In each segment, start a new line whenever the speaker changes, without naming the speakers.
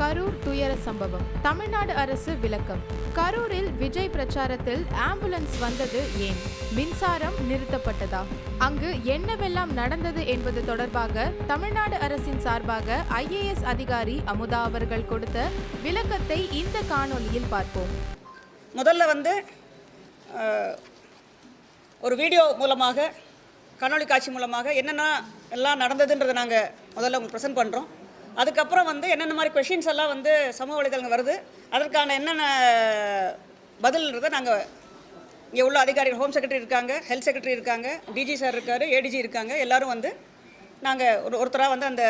கரூர் துயர சம்பவம். தமிழ்நாடு அரசு விளக்கம். கரூரில் விஜய் பிரச்சாரத்தில் ஆம்புலன்ஸ் வந்தது ஏன்? மின்சாரம் நிறுத்தப்பட்டதா? அங்கு என்னவெல்லாம் நடந்தது என்பது தொடர்பாக தமிழ்நாடு அரசின் சார்பாக ஐஏஎஸ் அதிகாரி அமுதா அவர்கள் கொடுத்த விளக்கத்தை இந்த காணொலியில் பார்ப்போம்.
முதல்ல வந்து ஒரு வீடியோ மூலமாக காணொளி காட்சி மூலமாக என்னென்ன எல்லாம் நடந்ததுன்றதை நாங்கள் முதல்ல உங்களுக்கு ப்ரெசென்ட் பண்ணுறோம் அதுக்கப்புறம் வந்து என்னென்ன மாதிரி கொஷின்ஸ் எல்லாம் வந்து சமூக வலைதளங்கள் வருது அதற்கான என்னென்ன பதில்ன்றதை நாங்கள் இங்கே உள்ள அதிகாரிகள் ஹோம் செக்ரட்டரி இருக்காங்க ஹெல்த் செக்ரட்டரி இருக்காங்க டிஜி சார் இருக்காரு ஏடிஜி இருக்காங்க எல்லாரும் வந்து நாங்கள் ஒரு ஒருத்தராக வந்து அந்த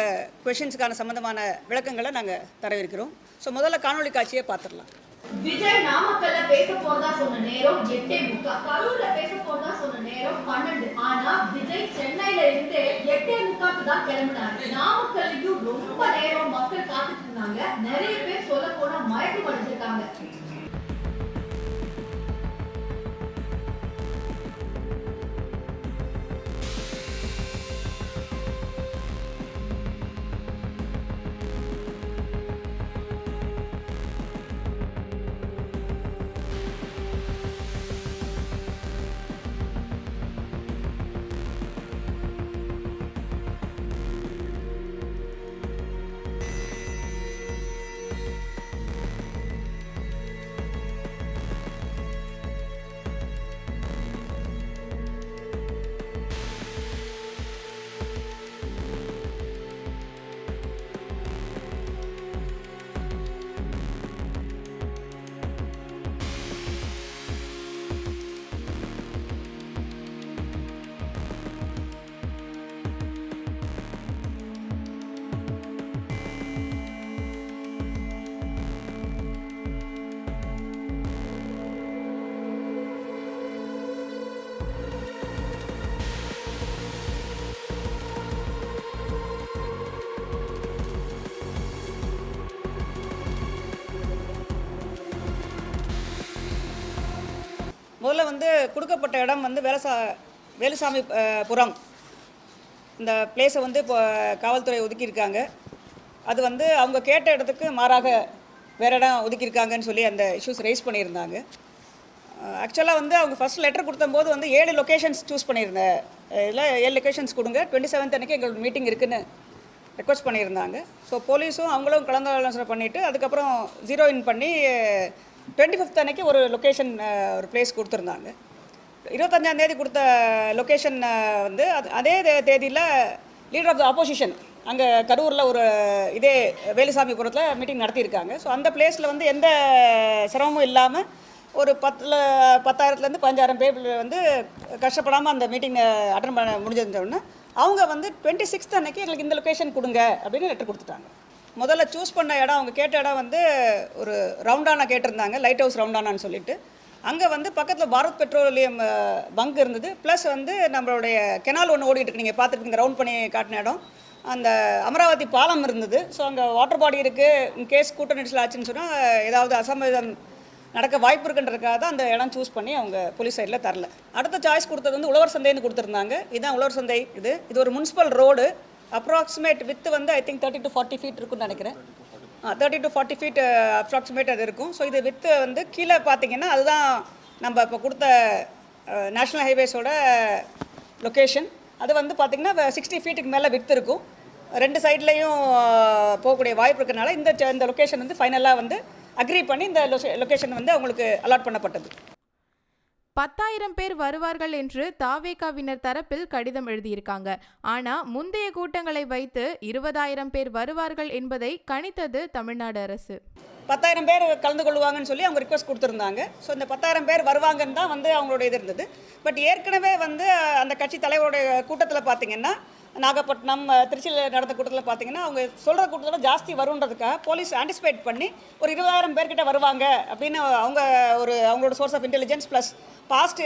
கொஷின்ஸுக்கான சம்மந்தமான விளக்கங்களை நாங்கள் தரவிருக்கிறோம். ஸோ முதல்ல காணொலி காட்சியை பார்த்துடலாம்.
விஜய் நாமக்கல்ல பேச போறதா சொன்ன நேரம் எட்டே முக்கா கரூர்ல பேச போறதா சொன்ன நேரம் பன்னெண்டு. ஆனா விஜய் சென்னையில இருந்து எட்டே முக்காக்கு தான் கிளம்பினாரு. நாமக்கல்லையும் ரொம்ப நேரம் மக்கள் காத்துட்டு இருந்தாங்க. நிறைய பேர் சொல்ல போனா மயக்கம் அடைஞ்சிருக்காங்க
முதல்ல வந்து கொடுக்கப்பட்ட இடம் வந்து வேலசா வேலுசாமி புறம். இந்த பிளேஸை வந்து இப்போ காவல்துறை ஒதுக்கியிருக்காங்க. அது வந்து அவங்க கேட்ட இடத்துக்கு மாறாக வேறு இடம் ஒதுக்கியிருக்காங்கன்னு சொல்லி அந்த இஷ்யூஸ் ரைஸ் பண்ணியிருந்தாங்க. ஆக்சுவலாக வந்து அவங்க ஃபஸ்ட் லெட்டர் கொடுத்தம்போது வந்து ஏழு லொக்கேஷன்ஸ் சூஸ் பண்ணியிருந்தேன் இதில் ஏழு லொக்கேஷன்ஸ் கொடுங்க. டுவெண்ட்டி செவன்த் அன்றைக்கி எங்களோட மீட்டிங் இருக்குதுன்னு ரெக்வஸ்ட் பண்ணியிருந்தாங்க ஸோ போலீஸும் அவங்களும் கலந்தாலோசனை பண்ணிவிட்டு அதுக்கப்புறம் ஜீரோ இன் பண்ணி டுவெண்ட்டி ஃபிஃப்த் அன்னைக்கு ஒரு லொக்கேஷன் ஒரு பிளேஸ் கொடுத்துருந்தாங்க. இருபத்தஞ்சாம் தேதி கொடுத்த லொக்கேஷன் வந்து அது அதே தே- தேதியில் லீடர் ஆஃப் த ஆப்போசிஷன் அங்கே கரூரில் ஒரு இதே வேலுசாமிபுரத்தில் மீட்டிங் நடத்தியிருக்காங்க. ஸோ அந்த பிளேஸில் வந்து எந்த சிரமமும் இல்லாமல் ஒரு பத்தில் பத்தாயிரத்துலேருந்து பதினஞ்சாயிரம் பேர் வந்து கஷ்டப்படாமல் அந்த மீட்டிங்கை அட்டன் பண்ண முடிஞ்சிருந்தோடனே அவங்க வந்து டுவெண்ட்டி சிக்ஸ்த் அன்னைக்கு எங்களுக்கு இந்த லொக்கேஷன் கொடுங்க அப்படின்னு லெட்டர் கொடுத்துட்டாங்க. முதல்ல சூஸ் பண்ண இடம் அவங்க கேட்ட இடம் வந்து ஒரு ரவுண்டானா கேட்டிருந்தாங்க லைட் ஹவுஸ் ரவுண்டானான்னு சொல்லிட்டு. அங்கே வந்து பக்கத்தில் பாரத் பெட்ரோலியம் பங்க் இருந்தது. ப்ளஸ் வந்து நம்மளுடைய கெனால் ஒன்று ஓடிட்டு இருக்கு. நீங்கள் பார்த்துருக்கீங்க ரவுண்ட் பண்ணி காட்டின இடம். அந்த அமராவதி பாலம் இருந்தது. ஸோ அங்கே வாட்டர் பாடி இருக்குது இன் கேஸ் கூட்ட நெரிசல் ஆச்சுன்னு சொன்னால் ஏதாவது அசம்பாவிதம் நடக்க வாய்ப்பு இருக்குன்றதுக்காக தான் அந்த இடம் சூஸ் பண்ணி அவங்க போலீஸ் சைடில் தரல. அடுத்த சாய்ஸ் கொடுத்தது வந்து உழவர் சந்தைன்னு கொடுத்துருந்தாங்க. இதுதான் உழவர் சந்தை இது. இது ஒரு முனிசிபல் ரோடு அப்ராக்சிமேட் வித்து வந்து I think thirty to forty feet இருக்குன்னு நினைக்கிறேன். Thirty to forty feet approximate அது இருக்கும். ஸோ இது வித்து வந்து கீழே பார்த்தீங்கன்னா அதுதான் நம்ம இப்போ கொடுத்த நேஷ்னல் ஹைவேஸோட லொக்கேஷன் அது வந்து பார்த்திங்கன்னா சிக்ஸ்டி ஃபீட்டுக்கு மேலே வித்து இருக்கும். ரெண்டு சைட்லேயும் uh, போகக்கூடிய வாய்ப்பு இருக்கிறனால இந்த இந்த லொக்கேஷன் வந்து ஃபைனலாக வந்து அக்ரி பண்ணி இந்த லொக்கேஷன் வந்து அவங்களுக்கு அலாட் பண்ணப்பட்டது.
பத்தாயிரம் பேர் வருவார்கள் என்று தாவேகாவினர் தரப்பில் கடிதம் எழுதியிருக்காங்க. ஆனா முந்தைய கூட்டங்களை வைத்து இருபதாயிரம் பேர் வருவார்கள் என்பதை கணித்தது தமிழ்நாடு அரசு.
பத்தாயிரம் பேர் கலந்து கொள்வாங்கன்னு சொல்லி அவங்க ரிக்வஸ்ட் கொடுத்துருந்தாங்க. ஸோ இந்த பத்தாயிரம் பேர் வருவாங்கன்னு தான் வந்து அவங்களோட இது இருந்தது. பட் ஏற்கனவே வந்து அந்த கட்சி தலைவருடைய கூட்டத்தில் பார்த்தீங்கன்னா நாகப்பட்டினம் திருச்சியில் நடந்த கூட்டத்தில் பார்த்தீங்கன்னா அவங்க சொல்கிற கூட்டத்தில் ஜாஸ்தி வருன்றதுக்காக போலீஸ் ஆன்டிசிபேட் பண்ணி ஒரு இருபதாயிரம் பேர்கிட்ட வருவாங்க அப்படின்னு அவங்க ஒரு அவங்களோட source of intelligence plus past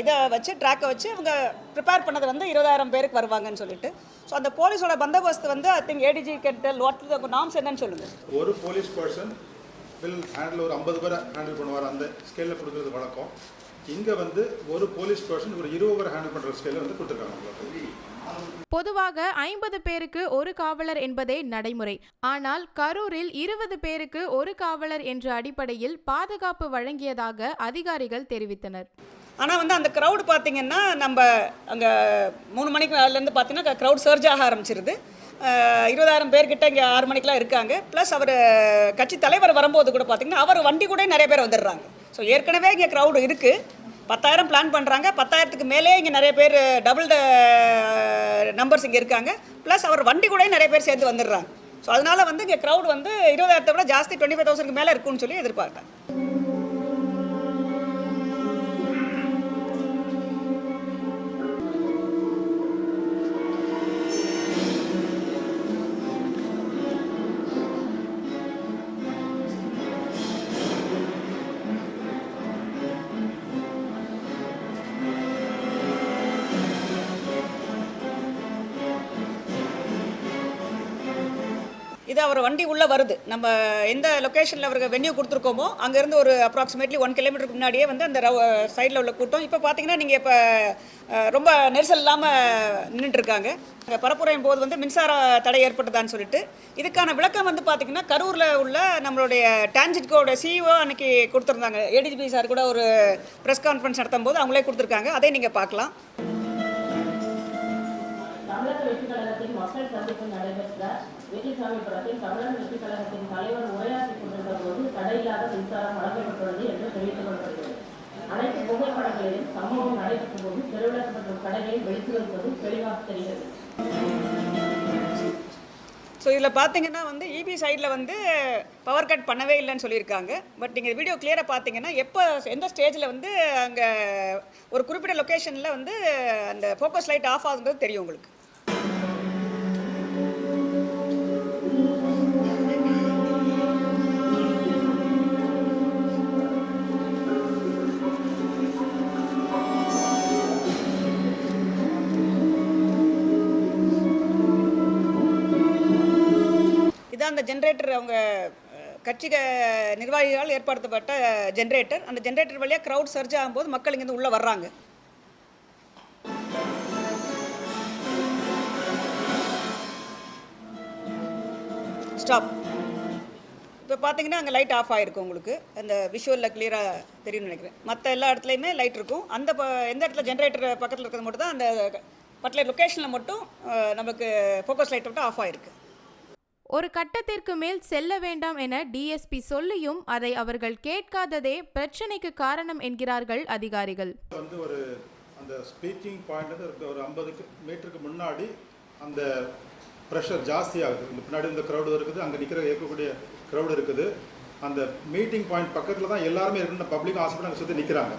இதை வச்சு ட்ராக்கை வச்சு அவங்க ப்ரிப்பேர் பண்ணது வந்து இருபதாயிரம் பேருக்கு வருவாங்கன்னு சொல்லிட்டு. ஸோ அந்த போலீஸோட பந்தோபஸ்து வந்து ஐ திங்க் ஏடிஜி கெட்டல் வாட் நாம்ஸ் என்னன்னு சொல்லுங்கள்
ஒரு போலீஸ் பர்சன் வில் ஹேண்டில் ஒரு ஐம்பது பேரை ஹேண்டில் பண்ணுவார். அந்த ஸ்கேலில் கொடுக்குறது வழக்கம். இங்கே வந்து ஒரு போலீஸ் பர்சன் ஒரு இருபது பேரை ஹேண்டில் பண்ணுற ஸ்கேலில் வந்து கொடுத்துருக்காங்க உங்களுக்கு.
பொதுவாக ஐம்பது பேருக்கு ஒரு காவலர் என்பதே நடைமுறை. ஆனால் கரூரில் இருபது பேருக்கு ஒரு காவலர் என்ற அடிப்படையில் பாதுகாப்பு வழங்கியதாக அதிகாரிகள் தெரிவித்தனர்.
ஆனால் வந்து அந்த க்ரௌட் பார்த்தீங்கன்னா நம்ம அங்கே மூணு மணிக்கு மேலேருந்து பார்த்தீங்கன்னா க்ரௌட் சர்ஜ் ஆக ஆரம்பிச்சிருது. இருபதாயிரம் பேர்கிட்ட இங்கே ஆறு மணிக்கெலாம் இருக்காங்க. ப்ளஸ் அவர் கட்சி தலைவர் வரும்போது கூட பார்த்தீங்கன்னா அவர் வண்டி கூட நிறைய பேர் வந்துடுறாங்க. ஸோ ஏற்கனவே இங்கே க்ரௌடு இருக்குது பத்தாயிரம் பிளான் பண்ணுறாங்க பத்தாயிரத்துக்கு மேலே இங்கே நிறைய பேர் டபுள் த நம்பர்ஸ் இங்கே இருக்காங்க. ப்ளஸ் அவர் வண்டி கூட நிறைய பேர் சேர்ந்து வந்துடுறாங்க. ஸோ அதனால் வந்து இங்கே க்ரௌட் வந்து இருபதாயிரத்தை விட ஜாஸ்தி டுவெண்ட்டி ஃபைவ் தௌசண்ட்க்கு மேலே இருக்கும்னு சொல்லி எதிர்பார்த்தேன். இது அவர் வண்டி உள்ளே வருது. நம்ம எந்த லொக்கேஷனில் அவருக்கு வென்யூ கொடுத்துருக்கோமோ அங்கேருந்து ஒரு அப்ராக்சிமேட்லி ஒன் கிலோமீட்டருக்கு முன்னாடியே வந்து அந்த சைடில் உள்ள கூட்டம். இப்போ பார்த்தீங்கன்னா நீங்கள் இப்போ ரொம்ப நெரிசல் இல்லாமல் நின்றுட்டுருக்காங்க பரப்புரையும் போது வந்து மின்சார தடை ஏற்பட்டதான்னு சொல்லிட்டு. இதுக்கான விளக்கம் வந்து பார்த்தீங்கன்னா கரூரில் உள்ள நம்மளுடைய டான்ஜிட்கோட சிஇஓ அன்னைக்கு கொடுத்துருந்தாங்க. ஏடிஜிபி சார் கூட ஒரு ப்ரெஸ் கான்ஃபரன்ஸ் நடத்தும் போது அவங்களே கொடுத்துருக்காங்க. அதை நீங்கள் பார்க்கலாம்.
தமிழக வெற்றி கழகத்தின் மக்கள் சந்திப்பு நடைபெற்ற வெற்றிசாமிபுரத்தில் தமிழக வெற்றிக் கழகத்தின் தலைவர் உரையாற்றிக் கொண்டிருந்த போது தடையில்லாத மின்சாரம் வழங்கப்பட்டுள்ளது என்று தெரிவித்துக் கொள்ளப்படுகிறது. அனைத்து புகைப்படங்களிலும் சம்பவம் நடைபெற்ற போது தெருவிளக்கு மற்றும் கடைகளில் வெளித்து வைப்பது தெளிவாக தெரிகிறது.
ஸோ இதில் பார்த்தீங்கன்னா வந்து இபி சைடில் வந்து பவர் கட் பண்ணவே இல்லைன்னு சொல்லியிருக்காங்க. பட் நீங்கள் வீடியோ கிளியராக பார்த்தீங்கன்னா எப்போ எந்த ஸ்டேஜில் வந்து அங்கே ஒரு குறிப்பிட்ட லொக்கேஷனில் வந்து அந்த ஃபோக்கஸ் லைட் ஆஃப் ஆகுங்கிறது தெரியும் உங்களுக்கு. ஜென்ரேட்டர் அவங்க கட்சி நிர்வாகிகளால் ஏற்படுத்தப்பட்ட ஜென்ரேட்டர் அந்த ஜென்ரேட்டர் வழியாக க்ரௌட் சர்ஜ் ஆகும்போது மக்கள் இங்கேருந்து உள்ளே வர்றாங்க. ஸ்டாப் இப்போ பார்த்தீங்கன்னா அங்கே லைட் ஆஃப் ஆகிருக்கும் உங்களுக்கு. அந்த விஷுவலில் கிளியராக தெரியும்னு நினைக்கிறேன். மற்ற எல்லா இடத்துலையுமே லைட் இருக்கும். அந்த ப எந்த இடத்துல ஜென்ரேட்டர் பக்கத்தில் இருக்கிறது மட்டும் தான் அந்த பர்டிகுலர் லொக்கேஷனில் மட்டும் நமக்கு ஃபோக்கஸ் லைட் மட்டும் ஆஃப் ஆகிருக்கு
ஒரு கட்டத்திற்கு மேல் செல்ல வேண்டாம் என டிஎஸ்பி சொல்லியும் அதை அவர்கள் கேட்காததே பிரச்சனைக்கு காரணம் என்கிறார்கள் அதிகாரிகள்.
வந்து ஒரு அந்த ஸ்பீக்கிங் பாயிண்ட் ஒரு- ஐம்பது மீட்டருக்கு முன்னாடி அந்த ப்ரெஷர் ஜாஸ்தி ஆகுது. இந்த பின்னாடி இந்த க்ரௌடு இருக்குது அங்கே நிற்கிற இருக்கக்கூடிய க்ரௌடு இருக்குது. அந்த மீட்டிங் பாயிண்ட் பக்கத்தில் தான் எல்லாருமே இருக்குன்னு பப்ளிக் ஹாஸ்பிட்டல் அங்கே சுற்றி நிற்கிறாங்க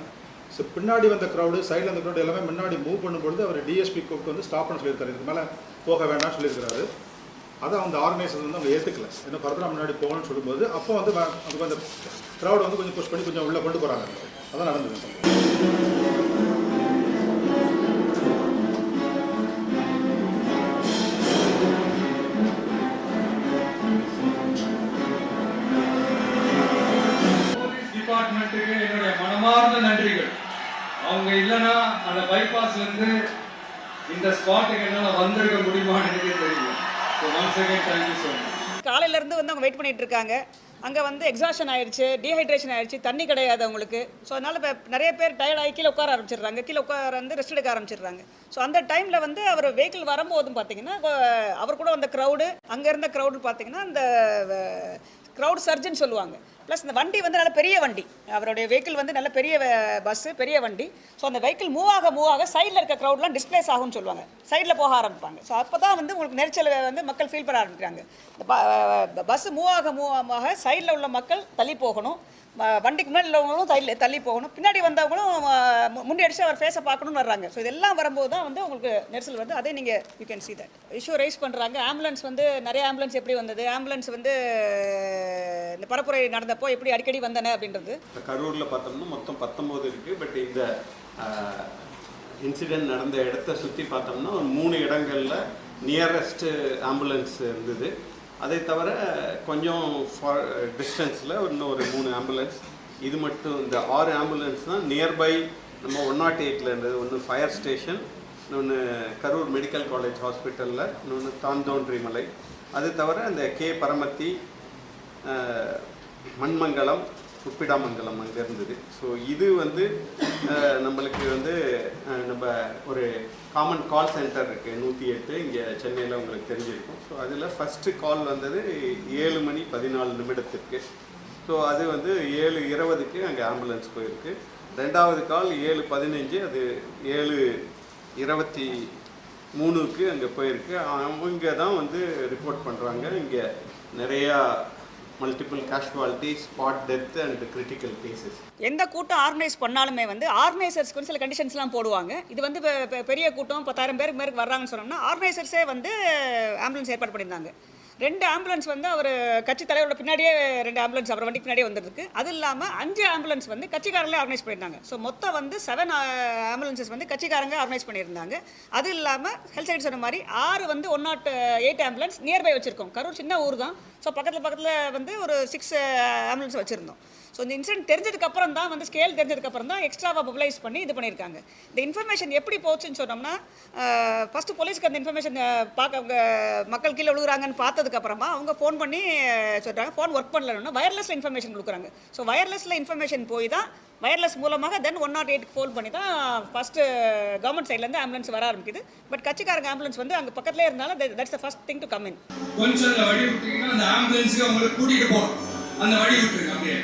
ஸோ பின்னாடி வந்த க்ரௌடு சைடில் வந்த க்ரௌடு எல்லாமே முன்னாடி மூவ் பண்ணும்பொழுது அவர் டிஎஸ்பி கூப்பிட்டு வந்து ஸ்டாப் பண்ண சொல்லியிருக்காரு. இதுக்கு மேலே போக வேண்டாம்னு சொல்லியிருக்கிறாரு. அதை அந்த ஆர்கனைசர் வந்து அவங்க ஏற்றுக்கல ஏன்னா ஃபர்தராக முன்னாடி போகணும்னு சொல்லும்போது அப்போ வந்து வ- அதுக்கு அந்த க்ரௌட் வந்து கொஞ்சம் புஷ் பண்ணி கொஞ்சம் உள்ளே கொண்டு போகிறாங்க அதான் நடந்தது.
டிபார்ட்மெண்ட்டுக்கு என்னுடைய மனமார்ந்த நன்றிகள். அவங்க இல்லைன்னா அந்த பைபாஸ்ல இருந்து இந்த ஸ்பாட்டுக்கு என்னால் வந்திருக்க முடியுமான்னு தெரியல.
காலையில இருந்து வந்து அவங்க வெயிட் பண்ணிட்டு இருக்காங்க அங்கே வந்து எக்ஸாஷன் ஆயிடுச்சு டீஹைட்ரேஷன் ஆயிடுச்சு தண்ணி கிடையாது அவங்களுக்கு. ஸோ அதனால இப்போ நிறைய பேர் டயர்ட் ஆகி கீழே உட்கார ஆரம்பிச்சிடுறாங்க. கீழே உட்கார வந்து ரெஸ்ட் எடுக்க ஆரம்பிச்சிடுறாங்க. ஸோ அந்த டைமில் வந்து அவர் வெஹிக்கிள் வரும்போதும் பார்த்தீங்கன்னா அவர் கூட வந்த க்ரௌடு அங்கே இருந்த க்ரௌடு பார்த்தீங்கன்னா அந்த க்ரௌட் சர்ஜன் சொல்லுவாங்க. ப்ளஸ் இந்த வண்டி வந்து நல்ல பெரிய வண்டி. அவருடைய வெஹிக்கிள் வந்து நல்ல பெரிய பஸ்ஸு பெரிய வண்டி. ஸோ அந்த வெஹிக்கிள் மூவ் ஆக மூவ் ஆக சைடில் இருக்க க்ரௌட்லாம் டிஸ்பிளேஸ் ஆகும்னு சொல்லுவாங்க. சைடில் போக ஆரம்பிப்பாங்க. ஸோ அப்போ தான் வந்து உங்களுக்கு நெரிச்சல் வந்து மக்கள் ஃபீல் பண்ண ஆரம்பிக்கிறாங்க. இந்த பஸ்ஸு மூவ் ஆக மூவ் ஆக சைடில் உள்ள மக்கள் தள்ளி போகணும். வண்டிக்கு முன்னாடி உள்ளவங்களும் தள்ளி தள்ளி போகணும். பின்னாடி வந்தவங்களும் மு- முன்னாடி அடிச்சு அவர் ஃபேஸை பார்க்கணும்னு வர்றாங்க. ஸோ இதெல்லாம் வரும்போது தான் வந்து உங்களுக்கு நெரிசல் வந்து அதே நீங்கள் you can see that issue raise பண்ணுறாங்க ஆம்புலன்ஸ் வந்து நிறைய ஆம்புலன்ஸ் எப்படி வந்தது? ஆம்புலன்ஸ் வந்து இந்த பரப்புரை நடந்தப்போ எப்படி அடிக்கடி வந்தன அப்படின்றது?
கரூரில் பார்த்தோம்னா மொத்தம் பத்தொம்போது இருக்குது பட் இந்த இன்சிடெண்ட் நடந்த இடத்த சுற்றி பார்த்தோம்னா ஒரு மூணு இடங்களில் நியரஸ்ட்டு ஆம்புலன்ஸ் இருந்தது. அதை தவிர கொஞ்சம் டிஸ்டன்ஸில் இன்னும் ஒரு மூணு ஆம்புலன்ஸ் இது மட்டும் இந்த ஆறு ஆம்புலன்ஸ் தான் நியர்பை நம்ம ஒன் நாட் எயிட்டில் இருந்தது. ஒன்று ஃபயர் ஸ்டேஷன் இன்னொன்று கரூர் மெடிக்கல் காலேஜ் ஹாஸ்பிட்டலில் இன்னொன்று தாந்தோன்றிமலை. அது தவிர அந்த கே பரமத்தி மண்மங்கலம் உப்பிடாமங்கலம் அங்கே இருந்தது. ஸோ இது வந்து நம்மளுக்கு வந்து நம்ம ஒரு காமன் கால் சென்டர் இருக்குது நூற்றி எட்டு. இங்கே சென்னையில் உங்களுக்கு தெரிஞ்சிருக்கும். ஸோ அதில் ஃபஸ்ட்டு கால் வந்தது ஏழு மணி பதினாலு நிமிடத்திற்கு. ஸோ அது வந்து ஏழு இருபதுக்கு அங்கே ஆம்புலன்ஸ் போயிருக்கு. ரெண்டாவது கால் ஏழு பதினஞ்சு அது ஏழு இருபத்தி மூணுக்கு அங்கே போயிருக்கு. அவங்க தான் வந்து ரிப்போர்ட் பண்ணுறாங்க இங்கே நிறையா multiple casualty spot death and critical cases
எந்த கூட்டம் ஆர்கனைஸ் பண்ணாலுமே வந்து ஆர்கனைசர்ஸ்க்கு வந்து சில கண்டிஷன்ஸ்லாம் போடுவாங்க. இது வந்து பெரிய கூட்டம் பத்தாயிரம் பேருக்கு மேற்கு வர்றாங்கன்னு சொன்னோம்னா ஆர்கனைசர்ஸே வந்து ஆம்புலன்ஸ் ஏற்பாடு பண்ணியிருந்தாங்க. ரெண்டு ஆம்புலன்ஸ் வந்து அவர் கட்சி தலைவரோட பின்னாடியே ரெண்டு ஆம்புலன்ஸ் அப்புறம் வண்டிக்கு பின்னாடியே வந்திருக்கு அது இல்லாமல் அஞ்சு ஆம்புலன்ஸ் வந்து கட்சிக்காரங்களே ஆர்கனைஸ் பண்ணியிருந்தாங்க. ஸோ மொத்தம் வந்து செவன் ஆம்புலன்சஸ் uh, வந்து கட்சிக்காரங்க ஆர்கனைஸ் பண்ணியிருந்தாங்க. அது இல்லாமல் ஹெல்த் சைடு சொன்ன மாதிரி ஆறு வந்து one nought eight ambulance nearby வச்சுருக்கோம். கரூர் சின்ன ஊர் தான் ஸோ பக்கத்தில் பக்கத்தில் வந்து ஒரு சிக்ஸ் ஆம்புலன்ஸ் uh, வச்சுருந்தோம். ஸோ இந்த இன்சிடென்ட் தெரிஞ்சதுக்கு அப்புறம் தான் வந்து ஸ்கேல் தெரிஞ்சதுக்கு அப்புறம் தான் எக்ஸ்ட்ராவாக மொபிலைஸ் பண்ணி இது பண்ணியிருக்காங்க. இந்த இன்ஃபர்மேஷன் எப்படி போச்சுன்னு சொன்னோம்னா ஃபஸ்ட்டு போலீஸ்க்கு அந்த இன்ஃபர்மேஷன் பார்க்க அவங்க மக்கள் கீழே விழுகுறாங்கன்னு பார்த்ததுக்கு அப்புறமா அவங்க ஃபோன் பண்ணி சொல்கிறாங்க ஃபோன் ஒர்க் பண்ணலன்னா வயர்லெஸ் இன்ஃபர்மேஷன் கொடுக்குறாங்க. ஸோ வயர்லெஸில் இன்ஃபர்மேஷன் போய் தான் வயர்லெஸ் மூலமாக then one nought eight phone பண்ணி தான் ஃபஸ்ட்டு கவர்மெண்ட் சைட்லேருந்து ஆம்புலன்ஸ் வர ஆரம்பிக்குது. பட் கட்சிக்காரங்க ஆம்புலன்ஸ் வந்து அங்கே பக்கத்துலேயே இருந்தாலும் that's the first thing to come in
கொஞ்சம் அந்த வழி அந்த ஆம்புலன்ஸுக்கு அவங்களை கூட்டிகிட்டு போகணும். அந்த வழி விட்டுருங்க அப்படியே.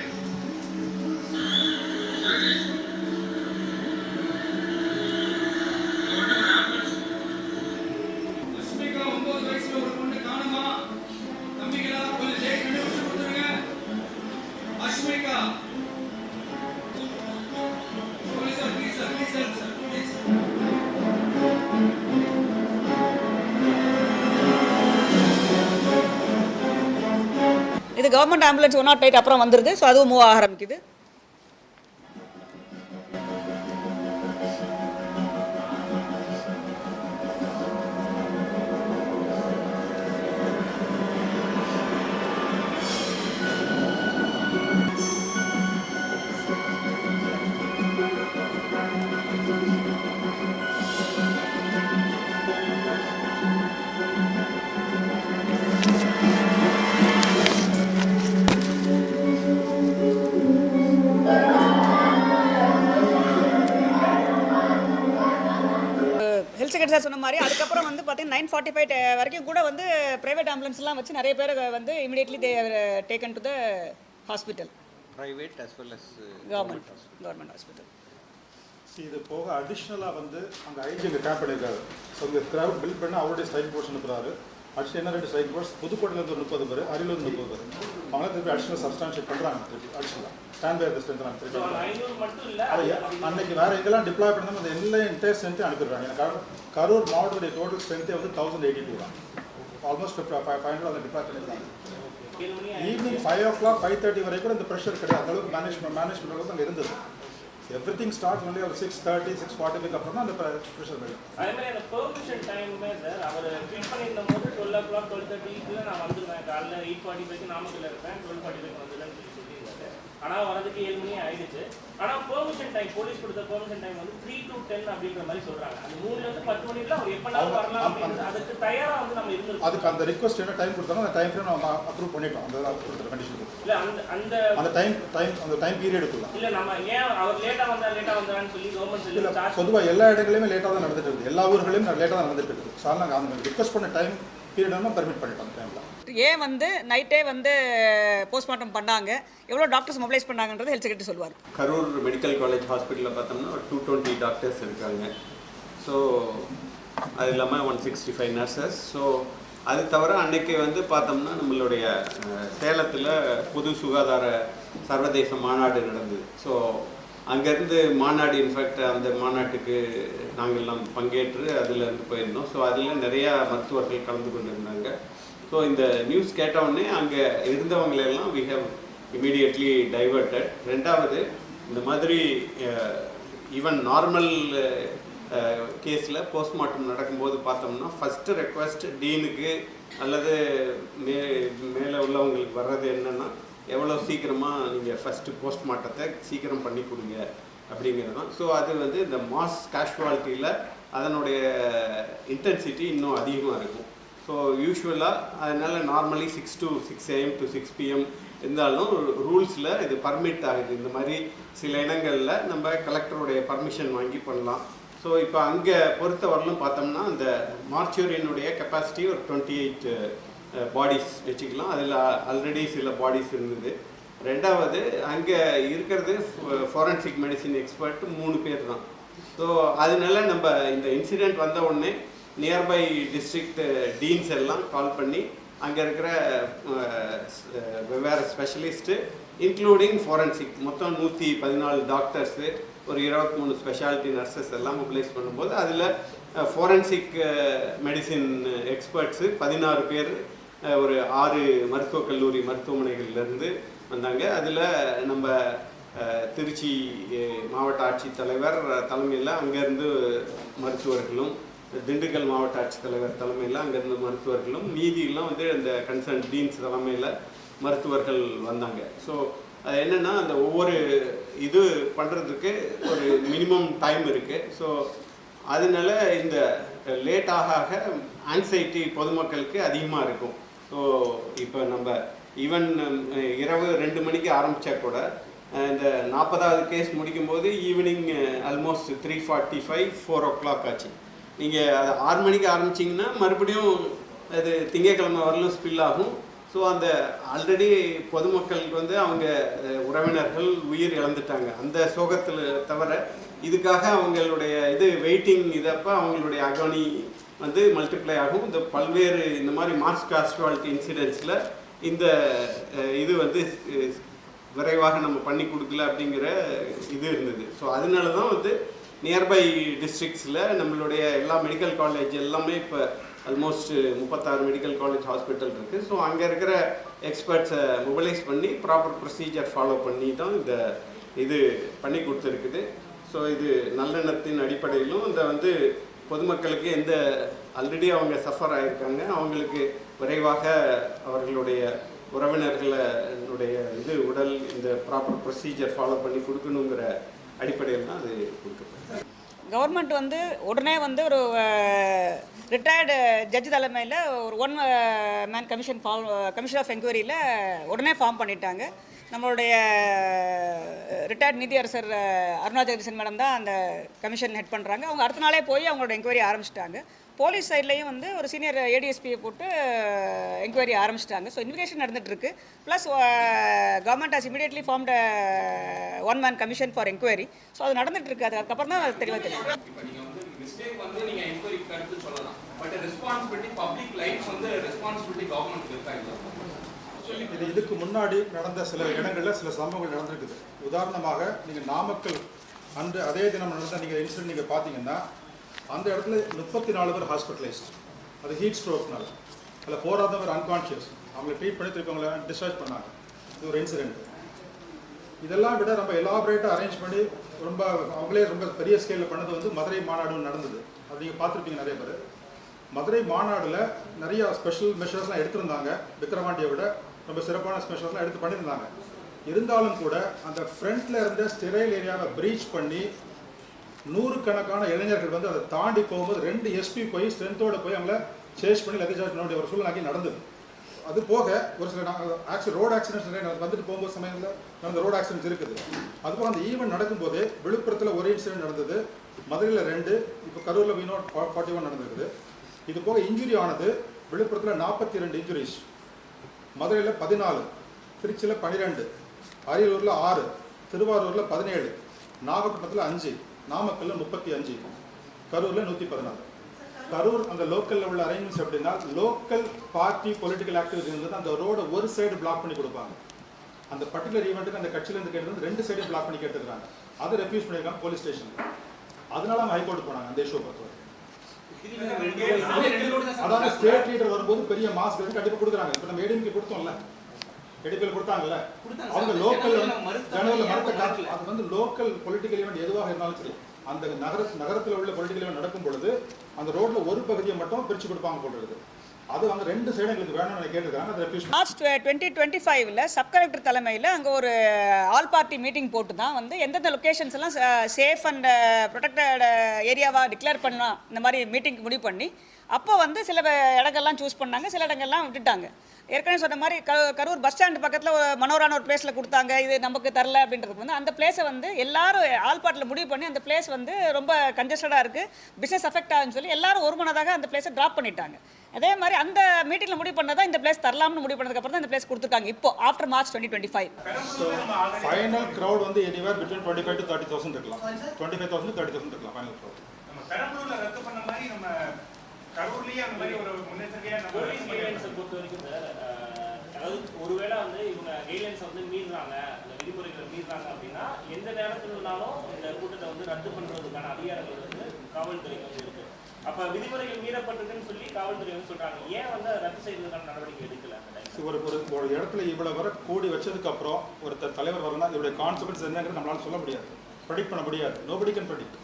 இது government ambulance one nought eight அப்புறம் வந்துருது ஸோ அதுவும் மூவ் ஆக ஆரம்பிக்குது. சார் சொன்ன மாதிரி அதுக்கப்புறம் வந்து பார்த்தீங்கன்னா நைன் ஃபார்ட்டி ஃபைவ் வரைக்கும் கூட வந்து ப்ரைவேட் ஆம்புலன்ஸ்லாம் வச்சு நிறைய பேர் வந்து immediately they taken to the hospital
private as well as
government government hospital
இது போக அடிஷ்னலாக வந்து அங்கே ஐஜி இங்கே கேம்ப் பண்ணியிருக்காரு ஸோ இந்த கிரவுட் பில்ட் பண்ண அவருடைய ஸ்ட்ரைக் போர்ட்ஸ் அனுப்புறாரு அடிஷனல் ரெண்டு ஸ்ட்ரைக் ஃபோர்ஸ் புதுக்கோட்டையிலேருந்து ஒரு முப்பது பேர் அரியலூர் முப்பது பேர். அவங்க திருப்பி அடிஷனல் சப்ஸ்டான்ஷியேட் பண்ணுறாங்க திருப்பி அடிஷனலாக ஸ்டாண்ட் பை ஸ்ட்ரென்த் நாங்கள் திருப்பி அது அன்னைக்கு வேறு எங்கெல்லாம் டிப்ளாய் பண்ணணும் அந்த எல்லா இன்டர் ஸ்ட்ரென்த்தையும் அனுப்பிடுறாங்க. எனக்கு கரூர் மாவட்டத்துடைய டோட்டல் ஸ்ட்ரென்த்தே வந்து தௌசண்ட் எயிட்டி டூ தான் ஆல்மோஸ்ட் ஃபைவ் ஹண்ட்ரட் அதை டிப்ளாய் பண்ணியிருக்காங்க. Evening five o'clock five thirty வரைக்கும் கூட இந்த ப்ரெஷர் கிடையாது. அந்த அளவுக்கு மேனேஜ்மெண்ட் மேனேஜ்மெண்ட் அளவுக்கு அங்கே இருந்தது. எவ்ரிதிங் ஸ்டார்ட் ஒன்லி ஒரு six thirty six forty five அப்புறம் தான் அந்த ப்ரெஷர் வரும்
அதே மாதிரி அந்த பெர்மிஷன் டைமுமே சார் அவர் ஃபில் பண்ணியிருந்த போது டுவெல் ஓ கிளாக் டுவெல் தேர்ட்டிக்கு நான் வந்துடுவேன் காலைல எயிட் ஃபார்ட்டி ஃபைவ்க்கு நாமக்கல்ல இருப்பேன். டுவெல் ஃபார்ட்டி ஃபைவ் வந்துடுன்னு ஆனால் வரதுக்கு ஏழு மணி ஆயிடுச்சு. ஆனால் பெர்மிஷன் டைம் போலீஸ் கொடுத்த பெர்மிஷன் டைம் வந்து த்ரீ டு டென் அப்படின்ற மாதிரி சொல்றாங்க. அந்த மூணுல இருந்து பத்து மணிக்குள்ள அவர் எப்பனாலும் வரலாம் அப்படின்னு அதுக்கு தயாரா வந்து நம்ம இருந்திருக்கோம்.
அதுக்கு அந்த ரிக்வஸ்ட் என்ன டைம் கொடுத்தாலும் அந்த டைம் ஃப்ரேம் நம்ம அப்ரூவ் பண்ணிட்டோம். அந்த கொடுத்துற கண்டிஷன்
இல்ல அந்த அந்த
அந்த டைம் டைம் அந்த டைம் பீரியடுக்குள்ள
இல்ல நம்ம ஏன் அவர் லேட்டா வந்தா லேட்டா வந்தான்னு சொல்லி கவர்மெண்ட் சொல்லி
பொதுவாக எல்லா இடங்களையுமே லேட்டாக தான் நடந்துட்டு இருக்குது. எல்லா ஊர்களையும் லேட்டாக தான் நடந்துட்டு இருக்குது. ஸோ நாங்கள் அந்த ரிக்வஸ்ட் பண்ண டைம் பீரியட் பர்மிட் பண்ணிட்டோம் டைமில்
ஏன் வந்து நைட்டே வந்து போஸ்ட்மார்ட்டம் பண்ணாங்க? எவ்வளோ டாக்டர்ஸ் மொபிலைஸ் பண்ணாங்கன்றது ஹெல்த் செக்ரட்டரி சொல்லுவார்.
கரூர் மெடிக்கல் காலேஜ் ஹாஸ்பிட்டலில் பார்த்தோம்னா ஒரு டூ டுவெண்ட்டி டாக்டர்ஸ் இருக்காங்க. ஸோ அது இல்லாமல் one sixty five nurses so அது தவிர அன்னைக்கு வந்து பார்த்தோம்னா நம்மளுடைய சேலத்தில் பொது சுகாதார சர்வதேச மாநாடு நடந்தது. ஸோ அங்கேருந்து மாநாடு இன்ஃபேக்ட் அந்த மாநாட்டுக்கு நாங்கள்லாம் பங்கேற்று அதில் இருந்து போயிருந்தோம். ஸோ அதில் நிறையா மருத்துவர்கள் கலந்து கொண்டிருந்தாங்க. ஸோ இந்த நியூஸ் கேட்டவுடனே அங்கே இருந்தவங்களெல்லாம் வி ஹவ் இமீடியட்லி டைவர்ட்டட் ரெண்டாவது இந்த மாதிரி ஈவன் நார்மல் கேஸில் போஸ்ட்மார்ட்டம் நடக்கும்போது பார்த்தோம்னா ஃபஸ்ட்டு ரெக்வஸ்ட் டீனுக்கு அல்லது மே மேலே உள்ளவங்களுக்கு வர்றது என்னென்னா எவ்வளோ சீக்கிரமாக நீங்கள் ஃபஸ்ட்டு போஸ்ட்மார்ட்டத்தை சீக்கிரம் பண்ணி கொடுங்க அப்படிங்கிறது தான் ஸோ அது வந்து இந்த மாஸ் கேஷுவாலிட்டியில் அதனுடைய இன்டென்சிட்டி இன்னும் அதிகமாக இருக்கும். ஸோ யூஸ்வலாக அதனால் normally six to six AM to six PM இருந்தாலும் ரூல்ஸில் இது பர்மிட் ஆகுது. இந்த மாதிரி சில இடங்களில் நம்ம கலெக்டருடைய பர்மிஷன் வாங்கி பண்ணலாம். ஸோ இப்போ அங்கே பொறுத்தவரையிலும் பார்த்தோம்னா அந்த மார்ச்சுரியனுடைய கெப்பாசிட்டி ஒரு டுவெண்ட்டி எயிட் பாடிஸ் வச்சுக்கலாம். அதில் ஆல்ரெடி சில பாடிஸ் இருந்தது. ரெண்டாவது அங்கே இருக்கிறது ஃபாரன்சிக் மெடிசின் எக்ஸ்பர்ட் மூணு பேர் தான். ஸோ அதனால நம்ம இந்த இன்சிடெண்ட் வந்த உடனே நியர்பை டிஸ்ட்ரிக்ட் டீன்ஸ் எல்லாம் கால் பண்ணி அங்கே இருக்கிற வெவ்வேறு ஸ்பெஷலிஸ்ட்டு இன்க்ளூடிங் ஃபாரன்சிக் மொத்தம் நூற்றி பதினாலு டாக்டர்ஸு ஒரு இருபத்தி மூணு ஸ்பெஷாலிட்டி நர்சஸ் எல்லாம் மொபிலைஸ் பண்ணும்போது அதில் ஃபாரன்சிக் மெடிசின் எக்ஸ்பர்ட்ஸு பதினாறு பேர் ஒரு ஆறு மருத்துவக் கல்லூரி மருத்துவமனைகள்லேருந்து வந்தாங்க. அதில் நம்ம திருச்சி மாவட்ட ஆட்சித்தலைவர் தலைமையில் அங்கேருந்து மருத்துவர்களும் திண்டுக்கல் மாவட்ட ஆட்சித்தலைவர் தலைமையில் அங்கேருந்து மருத்துவர்களும் மீதியெல்லாம் வந்து அந்த கன்சர்ன் டீன்ஸ் தலைமையில் மருத்துவர்கள் வந்தாங்க. ஸோ அது என்னென்னா அந்த ஒவ்வொரு இது பண்ணுறதுக்கு ஒரு மினிமம் டைம் இருக்குது. ஸோ அதனால இந்த லேட் ஆக ஆக ஆங்ஸைட்டி பொதுமக்களுக்கு அதிகமாக இருக்கும். ஸோ இப்போ நம்ம ஈவன் இரவு ரெண்டு மணிக்கு ஆரம்பித்தா கூட இந்த நாற்பதாவது கேஸ் முடிக்கும்போது evening almost three forty five four o'clock ஆச்சு. நீங்கள் அது ஆறு மணிக்கு ஆரம்பிச்சிங்கன்னா மறுபடியும் அது திங்கட்கிழமை வரலும் ஸ்பில் ஆகும். ஸோ அந்த ஆல்ரெடி பொதுமக்களுக்கு வந்து அவங்க உறவினர்கள் உயிர் இழந்துட்டாங்க. அந்த சோகத்தில் தவிர இதுக்காக அவங்களுடைய இது வெயிட்டிங் இதப்போ அவங்களுடைய அகனி வந்து மல்டிப்ளை ஆகும். இந்த பல்வேறு இந்த மாதிரி மாஸ் காஸ்டுவாலிட்டி இன்சிடென்ட்ஸில் இந்த இது வந்து விரைவாக நம்ம பண்ணி கொடுக்கல அப்படிங்கிற இது இருந்தது. ஸோ அதனால தான் வந்து நியர்பை டிஸ்ட்ரிக்ஸில் நம்மளுடைய எல்லா மெடிக்கல் காலேஜ் எல்லாமே இப்போ ஆல்மோஸ்ட் முப்பத்தாறு மெடிக்கல் காலேஜ் ஹாஸ்பிட்டல் இருக்குது ஸோ அங்கே இருக்கிற எக்ஸ்பர்ட்ஸை மொபைலைஸ் பண்ணி ப்ராப்பர் ப்ரொசீஜர் ஃபாலோ பண்ணி தான் இந்த இது பண்ணி கொடுத்துருக்குது. ஸோ இது நல்லெண்ணத்தின் அடிப்படையிலும் இந்த வந்து பொதுமக்களுக்கு எந்த ஆல்ரெடி அவங்க சஃபர் ஆகியிருக்காங்க அவங்களுக்கு விரைவாக அவர்களுடைய உறவினர்களுடைய இது உடல் இந்த ப்ராப்பர் ப்ரொசீஜர் ஃபாலோ பண்ணி கொடுக்கணுங்கிற அடிப்படையில் தான் அது கொடுக்கப்பட்டது.
கவர்மெண்ட் வந்து உடனே வந்து ஒரு ரிட்டையர்டு ஜட்ஜ் தலைமையில் ஒரு one man commission form commission of என்கொயரியில் உடனே ஃபார்ம் பண்ணிட்டாங்க. நம்மளுடைய ரிட்டையர்ட் நீதியரசர் அஹ், அருணா ஜெகதீசன் மேடம் தான் அந்த கமிஷன் ஹெட் பண்ணுறாங்க அவங்க அடுத்த நாளே போய் அவங்களோட என்கொயரி ஆரம்பிச்சிட்டாங்க. போலீஸ் சைட்லேயும் வந்து ஒரு சீனியர் ஏடிஎஸ்பியை uh, போட்டு என்கொயரி ஆரம்பிச்சிட்டாங்க. ஸோ இன்வெஸ்டிகேஷன் நடந்துகிட்ருக்கு plus government has immediately formed one man commission for enquiry so அது நடந்துகிட்ருக்கு அதுக்கப்புறம் தான் தெளிவாக தெரியும்.
பட் ரெஸ்பான்சிபிலிட்டி பப்ளிக் லைஃப் வந்து ரெஸ்பான்சிபிலிட்டி கவர்மெண்ட் இருக்காங்க
இது இதுக்கு முன்னாடி நடந்த சில இடங்களில் சில சம்பவங்கள் நடந்திருக்குது. உதாரணமாக நீங்கள் நாமக்கல் அன்று அதே தினம் நடந்த நீங்கள் இன்சிடென்ட் நீங்கள் பார்த்தீங்கன்னா அந்த இடத்துல முப்பத்தி நாலு பேர் ஹாஸ்பிட்டலைஸ்ட் அது ஹீட் ஸ்ட்ரோக்னால அதில் ஃபோர் ஆஃப் பேர் அன்கான்ஷியஸ் அவங்களை ட்ரீட் பண்ணி திருக்கவங்கள டிஸ்சார்ஜ் பண்ணாங்க. இது ஒரு இன்சிடென்ட் இதெல்லாம் விட ரொம்ப எலாபரேட்டாக அரேஞ்ச் பண்ணி ரொம்ப அவங்களே ரொம்ப பெரிய ஸ்கேலில் பண்ணது வந்து மதுரை மாநாடு நடந்தது. அது நீங்கள் பார்த்துருப்பீங்க நிறைய பேர். மதுரை மாநாடில் நிறைய ஸ்பெஷல் மெஷர்ஸ்லாம் எடுத்திருந்தாங்க. விக்ரவாண்டியை விட ரொம்ப சிறப்பான ஸ்பெஷல்ஸ்லாம் எடுத்து பண்ணியிருந்தாங்க. இருந்தாலும் கூட அந்த ஃப்ரண்ட்ல இருந்த ஸ்டெரைல் ஏரியாவை ப்ரீச் பண்ணி நூறுக்கணக்கான இளைஞர்கள் வந்து அதை தாண்டி போகும்போது ரெண்டு எஸ்பி போய் ஸ்ட்ரென்த்தோடு போய் அவங்கள சேஸ் பண்ணி லக்கேஜ் பண்ண வேண்டிய ஒரு சூழ்நிலை நடந்தது. அது போக ஒரு சில ஆக்சிடென்ட் ரோடு ஆக்சிடென்ட்ஸ் நிறைய வந்துட்டு போகும்போது சமயத்தில் நடந்த ரோடு ஆக்சிடென்ட்ஸ் இருக்குது. அதுபோல் அந்த ஈவெண்ட் நடக்கும்போது விழுப்புரத்தில் ஒரு இன்சிடென்ட் நடந்தது. மதுரையில் ரெண்டு இப்போ கரூரில் வினோட் ஃபார்ட்டி ஒன் நடந்திருக்குது. இது போக இன்ஜுரி ஆனது விழுப்புரத்தில் நாற்பத்தி ரெண்டு இன்ஜுரிஸ் மதுரையில் பதினாலு திருச்சியில் பன்னிரெண்டு அரியலூரில் ஆறு திருவாரூரில் பதினேழு நாகப்பட்டினத்தில் அஞ்சு நாமக்கல்ல முப்பத்தி அஞ்சு கரூரில் நூற்றி பதினாலு. கரூர் அந்த லோக்கலில் உள்ள அரேஞ்ச்மெண்ட்ஸ் எப்படின்னா லோக்கல் பார்ட்டி பொலிட்டிக்கல் ஆக்டிவிட்டி வந்து அந்த ரோடை ஒரு சைடு பிளாக் பண்ணி கொடுப்பாங்க. அந்த பர்டிகுலர் ஈவெண்ட்டுக்கு அந்த கட்சியிலேருந்து கேட்டது ரெண்டு சைடு பிளாக் பண்ணி கேட்டுருக்காங்க அதை ரெஃப்யூஸ் பண்ணியிருக்காங்க போலீஸ் ஸ்டேஷன் அதனால அவங்க ஹைகோர்ட் போனாங்க அந்த இஷ்யூ பொறுத்தவரை அதாவது ஸ்டேட் லீடர் வரும்போது பெரிய மாஸ்க் வந்து கண்டிப்பா கொடுக்குறாங்க. இப்போ நம்ம ஏடிஎம்கே கொடுத்தோம்ல. ஏடிபிஎல் கொடுத்தாங்கல்ல. அவங்க லோக்கல் ஜனவரியில் மறுத்த காட்டு அது வந்து லோக்கல் பொலிட்டிக்கல் ஈவெண்ட் எதுவாக இருந்தாலும் சரி. அந்த நகர நகரத்தில் உள்ள பொலிட்டிக்கல் ஈவெண்ட் நடக்கும் பொழுது அந்த ரோட்ல ஒரு பகுதியை மட்டும் பிரிச்சு கொடுப்பாங்க இருக்குது அது வந்து ரெண்டு சைடும் எங்களுக்கு வேணும்னு கேட்டிருக்காங்க அதை ரெஃப்யூஸ்
டுவெண்ட்டி டுவெண்ட்டி ஃபைவ்ல சப் கலெக்டர் தலைமையில் அங்கே ஒரு ஆல் பார்ட்டி மீட்டிங் போட்டு தான் வந்து எந்தெந்த லொக்கேஷன்ஸ் எல்லாம் சேஃப் அண்ட் ப்ரொடெக்டட் ஏரியாவாக டிக்ளேர் பண்ணலாம் இந்த மாதிரி மீட்டிங் முடிவு பண்ணி அப்போ வந்து சில இடங்கள்லாம் சூஸ் பண்ணாங்க சில இடங்கள்லாம் விட்டுட்டாங்க. ஏற்கனவே சொன்ன மாதிரி க கரூர் பஸ் ஸ்டாண்டு பக்கத்தில் ஒரு மனோரான ஒரு பிளேஸில் கொடுத்தாங்க இது நமக்கு தரல அப்படின்றது வந்து அந்த பிளேஸை வந்து எல்லாரும் uh, ஆல் பார்ட்டில் முடிவு பண்ணி அந்த பிளேஸ் வந்து ரொம்ப கன்ஜஸ்டடாக இருக்குது பிஸ்னஸ் அஃபெக்ட் ஆகுன்னு சொல்லி எல்லாரும் ஒரு மனதாக அந்த பிளேஸை ட்ராப் பண்ணிட்டாங்க. அதே மாதிரி அந்த மீட்டிங்கில் முடிவு பண்ணதா இந்த பிளேஸ் தரலாம்னு முடிவு பண்ணதுக்கப்புறம் தான் இந்த பிளேஸ் கொடுத்துருக்காங்க. இப்போ after March twenty twenty five
final crowd வந்து anywhere between twenty five to thirty thousand இருக்கலாம். Twenty five thousand thirty thousand இருக்கலாம் ஃபைனல் க்ரௌட்
நம்ம பெரம்பலூர்ல ரத்து பண்ண மாதிரி நம்ம கரூர்லயே அந்த மாதிரி ஒரு முன்னெச்சரிக்கையா நம்ம
போலீஸ் கைட்லைன்ஸை பொறுத்த வரைக்கும் அதாவது ஒருவேளை வந்து இவங்க கைட்லைன்ஸை வந்து மீறுறாங்க அந்த விதிமுறைகளை மீறுறாங்க அப்படின்னா எந்த நேரத்துலனாலும் இந்த கூட்டத்தை வந்து ரத்து பண்றதுக்கான அதிகாரங்கள் வந்து காவல்துறைக்கு வந்து அப்ப விதிமுறைகள் மீறப்பட்டதுன்னு சொல்லி காவல்துறை வந்து சொல்றாங்க. ஏன் வந்து ரத்து செய்வதற்கான நடவடிக்கை எடுக்கல
ஒரு ஒரு ஒரு இடத்துல இவ்வளவு வர கூடி வச்சதுக்கு அப்புறம் ஒருத்தர் தலைவர் வரனா இதோட கான்சிக்வன்ஸ் என்னங்கிறது நம்மளால சொல்ல முடியாது. ப்ரெடிக்ட் பண்ண முடியாது. நோபடி கேன் ப்ரெடிக்ட்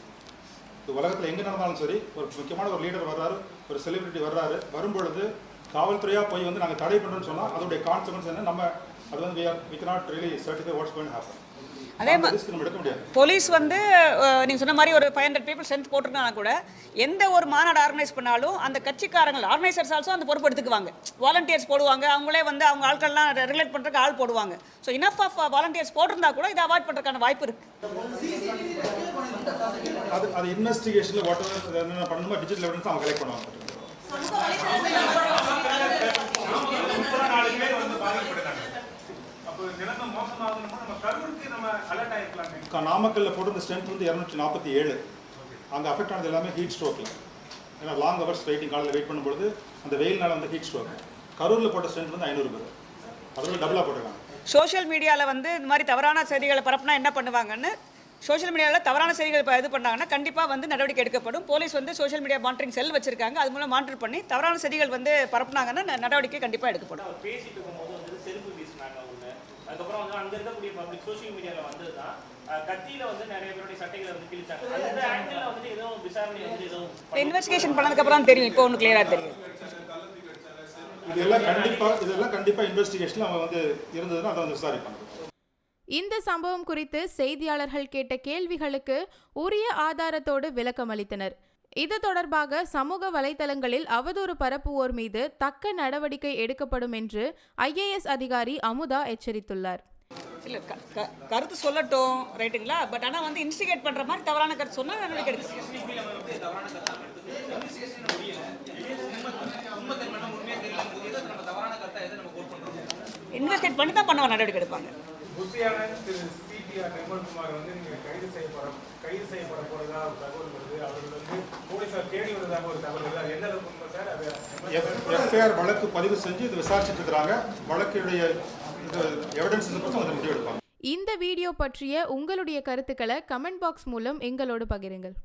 இது உலகத்தில் எங்கே நடந்தாலும் சரி ஒரு முக்கியமான ஒரு லீடர் வர்றாரு ஒரு செலிபிரிட்டி வர்றாரு வரும்பொழுது காவல்துறையாக போய் வந்து நாங்கள் தடை பண்ணுறோம்னு சொன்னால் அதோடைய கான்சிக்வன்ஸ் என்ன? நம்ம அது வந்து we are we cannot really certify what's going happen
அதே
முடியாது.
போலீஸ் வந்து நீங்கள் சொன்ன மாதிரி ஒரு ஃபைவ் ஹண்ட்ரட் பீப்புள் ஸ்ட்ரென்த் போட்டிருந்தாங்க கூட எந்த ஒரு மாநாடு ஆர்கனைஸ் பண்ணாலும் அந்த கட்சிக்காரங்கள் ஆர்கனைசர்ஸ் ஆல்சோ அந்த பொறுப்பு எடுத்துக்குவாங்க. வாலண்டியர்ஸ் போடுவாங்க அவங்களே வந்து அவங்க ஆட்கள்லாம் ரெகுலேட் பண்ணுறதுக்கு ஆள் போடுவாங்க. ஸோ இனஃப் ஆஃப் வாலண்டியர்ஸ் போட்டிருந்தா கூட இதை அவாய்ட் பண்ணுறதுக்கான வாய்ப்பு இருக்குது
அது அது இன்வெஸ்டிகேஷனில் வாட் என்னென்ன பண்ணணுமோ டிஜிட்டல் எவிடன்ஸ் அவங்க கலெக்ட் பண்ணுவாங்க
முப்பது நாலு பேர் வந்து பாதிக்கப்படுறாங்க அப்போ நிலைமை மோசமாகணும்னா நம்ம கரூருக்கு நம்ம அலர்ட் ஆயிருக்கலாமே.
கா- நாமக்கல்ல போட்டிருந்த ஸ்ட்ரென்த் வந்து இரநூற்றி நாற்பத்தி ஏழு. அங்கே அஃபெக்ட் ஆனது எல்லாமே ஹீட் ஸ்ட்ரோக்கில் ஏன்னா லாங் ஹவர்ஸ் வெயிட்டிங் காலையில் வெயிட் பண்ணும்பொழுது அந்த வெயில்னால வந்து ஹீட் ஸ்ட்ரோக் கரூரில் போட்ட ஸ்ட்ரென்த் வந்து ஐநூறு பேர். அதோட டபுளாக போட்டிருக்காங்க.
சோஷியல் மீடியாவில் வந்து இந்த மாதிரி தவறான செய்திகளை பரப்புனா என்ன பண்ணுவாங்கன்னு சோஷியல் மீடியாவில் தவறான செய்திகள் இப்போ இது பண்ணாங்கன்னா கண்டிப்பாக வந்து நடவடிக்கை எடுக்கப்படும். போலீஸ் வந்து சோஷியல் மீடியா மானிட்டரிங் செல் வச்சிருக்காங்க. அது மூலம் மானிட்டர் பண்ணி தவறான செய்திகள் வந்து பரப்புனாங்கன்னா நடவடிக்கை கண்டிப்பாக எடுக்கப்படும்.
அதுக்கப்புறம் வந்து அங்க இருக்கக்கூடிய பப்ளிக் சோஷியல் மீடியால வந்ததுதான். அஹ், கத்தியில வந்து நிறைய பேருடைய சட்டைகளை வந்து கிழிச்சாங்க. அந்த ஆங்கிள் வந்து எதுவும் விசாரணை வந்து எதுவும்
இன்வெஸ்டிகேஷன் பண்ணதுக்கப்புறம் தான் தெரியும். இப்போ ஒன்று கிளியராக தெரியும்.
இதெல்லாம் கண்டிப்பாக இதெல்லாம் கண்டிப்பாக இன்வெஸ்டிகேஷனில் அவங்க வந்து இருந்ததுன்னா அதை வந்து விசாரிப்பாங்க.
இந்த சம்பவம் குறித்து செய்தியாளர்கள் கேட்ட கேள்விகளுக்கு உரிய ஆதாரத்தோடு விளக்கம் அளித்தனர் இது தொடர்பாக சமூக வலைதளங்களில் அவதூறு பரப்புவோர் மீது தக்க நடவடிக்கை எடுக்கப்படும் என்று ஐஏஎஸ் அதிகாரி அமுதா எச்சரித்துள்ளார்.
இல்லை கருத்து சொல்லட்டும் ரைட்டுங்களா? பட் ஆனால் வந்து இன்ஸ்டிகேட் பண்ணுற மாதிரி தவறான கருத்து சொன்னால் நடவடிக்கை எடுக்கும் இன்வெஸ்டிகேட் பண்ணி தான் பண்ணுவோம் நடவடிக்கை எடுப்பாங்க.
புத்தியான திரு சிபிஆர் நிர்மல்குமார் வந்து நீங்க கைது செய்யப்பட கைது செய்யப்பட போறதா ஒரு தகவல் வருது. அவர்கள் வந்து போலீசார் தேடி வருவதாக ஒரு தகவல் வருது. அது எந்த அளவுக்கு உண்மை சார்? அது
எஃப்ஐஆர் வழக்கு பதிவு செஞ்சு இதை விசாரிச்சுட்டு இருக்கிறாங்க வழக்குடைய இது எவிடன்ஸ் பற்றி அதை முடிவு எடுப்பாங்க
இந்த வீடியோ பற்றிய உங்களுடைய கருத்துக்களை கமெண்ட் பாக்ஸ் மூலம் எங்களோடு பகிருங்கள்.